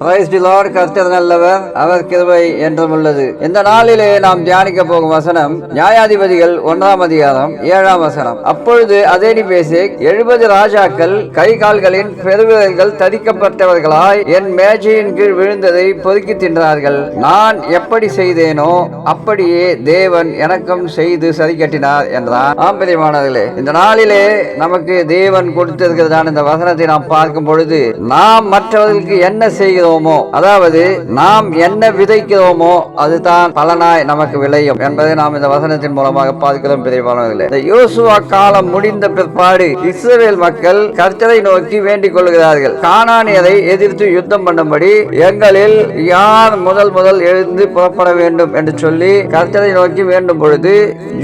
Praise கர்த்தர் நல்லவர் அவர் கிருபை என்றும் உள்ளது. இந்த நாளிலே நாம் தியானிக்க போகும் வசனம் நியாயாதிபதிகள் ஒன்றாம் அதிகாரம் ஏழாம் வசனம். அப்பொழுது அதேனி பேசி எழுபது ராஜாக்கள் கை கால்களின் பெருவிரல்கள் தரிக்கப்பட்டவர்களாய் என் மேஜையின் கீழ் விழுந்ததை பொறுக்கி தின்றார்கள். நான் எப்படி செய்தேனோ அப்படியே தேவன் எனக்கும் செய்து சரி கட்டினார் என்றார் ஆம்பரியமானவர்களே இந்த நாளிலே நமக்கு தேவன் கொடுத்திருக்கிறதான இந்த வசனத்தை நாம் பார்க்கும் பொழுது நாம் மற்றவர்களுக்கு என்ன செய்கிறோம் அதாவது நாம் என்ன விதைக்கிறோமோ அதுதான் பலனாய் நமக்கு விளையும் என்பதை நாம் இந்த வசனத்தின் மூலமாக பார்க்கிறோம் பிரியமானவர்களே. இந்த யோசுவா காலம் முடிந்த பிற்பாடு இஸ்ரேல் மக்கள் கர்த்தரை நோக்கி வேண்டிக் கொள்கிறார்கள். காணானியரை எதிர்த்து யுத்தம் பண்ணும்படி எங்களில் யார் முதல் முதல் எழுந்து புறப்பட வேண்டும் என்று சொல்லி கர்த்தரை நோக்கி வேண்டும் பொழுது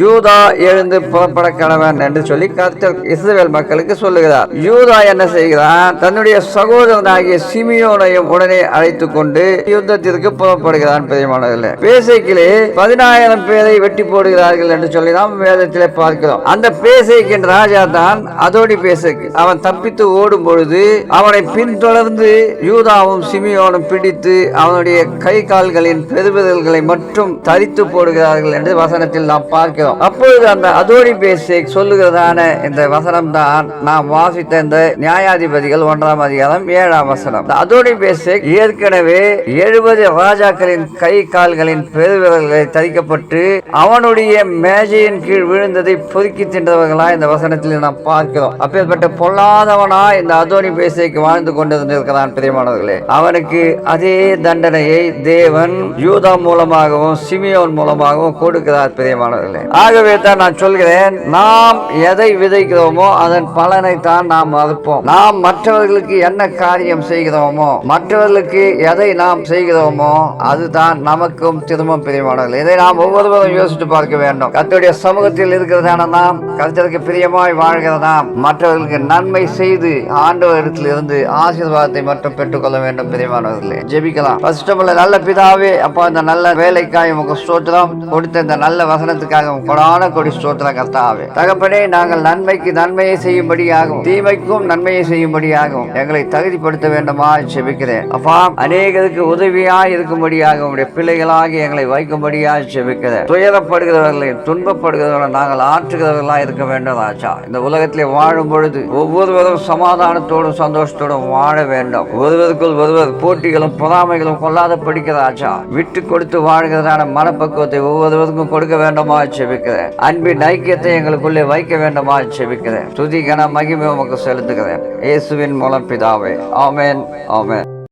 யூதா எழுந்து புறப்பட கணவன் என்று சொல்லி கர்த்தர் இஸ்ரேல் மக்களுக்கு சொல்லுகிறார். யூதா என்ன செய்கிறார் தன்னுடைய சகோதரனாகிய சிமியோனையும் உடனே அழைத்து கொண்டு யுத்தத்திற்கு புறப்படுகிறான் பெரியமானவர்களே. பேசைக்கிலே பதினாயிரம் பேரை வெட்டி போடுகிறார்கள் என்று சொல்லி நாம் வேதத்திலே பார்க்கிறோம். அந்த பேசைக்கின் ராஜா தான் அதோடி பேசைக்கு. அவன் தப்பித்து ஓடும் பொழுது அவனை பின்தொடர்ந்து யூதாவும் சிமியோனும் பிடித்து அவனுடைய கை கால்களின் பெருவிரல்களை மட்டும் தரித்து போடுகிறார்கள் என்று வசனத்தில் நாம் பார்க்கிறோம். அப்பொழுது அந்த அதோடி பேசை சொல்லுகிறதான இந்த வசனம் தான் நாம் வாசித்த இந்த நியாயாதிபதிகள் ஒன்றாம் அதிகாரம் ஏழாம் வசனம். அதோடி பேசை ஏற்கனவே எழுபது ராஜாக்களின் கை கால்களின் பெருவிரல்களை தரிக்கப்பட்டு அவனுடைய மேஜையின் கீழ் விழுந்ததை பொறுக்கி தின்றவர்களா இந்த வசனத்தில் நாம் பார்க்கிறோம். அப்பேற்பட்ட பொல்லாதவனா இந்த அதோனி பேசைக்கு வாழ்ந்து கொண்டிருந்திருக்கிறான் பிரியமானவர்களே. அவனுக்கு அதே தண்டனையை தேவன் யூதா மூலமாகவும் சிமியோன் மூலமாகவும் கொடுக்கிறார் பிரியமானவர்களே. ஆகவே தான் நான் சொல்கிறேன் நாம் எதை விதைக்கிறோமோ அதன் பலனை தான் நாம் அறுப்போம் நாம் மற்றவர்களுக்கு என்ன காரியம் செய்கிறோமோ மற்றவர்கள் மற்றவர்களுக்கு எதை நாம் செய்கிறோமோ அதுதான் நமக்கும் திரும்பம் பிரியமானவர்கள். இதை நாம் ஒவ்வொருவரும் யோசித்து பார்க்க வேண்டும். கத்துடைய சமூகத்தில் இருக்கிறதான நாம் கர்த்தருக்கு பிரியமாய் வாழ்கிற நாம் மற்றவர்களுக்கு நன்மை செய்து ஆண்டவரிடத்தில் இருந்து ஆசீர்வாதத்தை மட்டும் பெற்றுக்கொள்ள வேண்டும் பிரியமானவர்களே. ஜெபிக்கலாம். ஃபர்ஸ்ட் நல்ல பிதாவே அப்போ இந்த நல்ல வேலைக்காய் உங்க ஸ்தோத்திரம். கொடுத்த இந்த நல்ல வசனத்துக்காக கொடான கொடி ஸ்தோத்திரம் கர்த்தாவே. தகப்பனே நாங்கள் நன்மைக்கு நன்மையை செய்யும்படியாகும் தீமைக்கும் நன்மையை செய்யும்படியாகும் எங்களை தகுதிப்படுத்த வேண்டுமா ஜெபிக்கிறேன். அப்பா அநேகருக்கு உதவியாய் இருக்கும்படியாக உங்களுடைய பிள்ளைகளாக எங்களை வைக்கும்படியாக ஜெபிக்கிறேன். துயரப்படுகிறவர்களையும் துன்பப்படுகிறவர்களை நாங்கள் ஆற்றுகிறவர்களா இருக்க வேண்டும் ராஜா. இந்த உலகத்திலே வாழும் பொழுது ஒவ்வொருவரும் சமாதானத்தோடும் சந்தோஷத்தோடும் வாழ வேண்டும். ஒருவருக்குள் ஒருவர் போட்டிகளும் பொறாமைகளும் கொள்ளாத படிக்கிற ராஜா. விட்டு கொடுத்து வாழ்கிறதான மனப்பக்குவத்தை ஒவ்வொருவருக்கும் கொடுக்க வேண்டுமா செபிக்கிறேன் அன்பின் ஐக்கியத்தை எங்களுக்குள்ளே வைக்க வேண்டுமா செபிக்கிறேன் துதி கன மகிமை உமக்கு செலுத்துகிறேன். இயேசுவின் மூலம் பிதாவே. ஆமேன் ஆமேன்.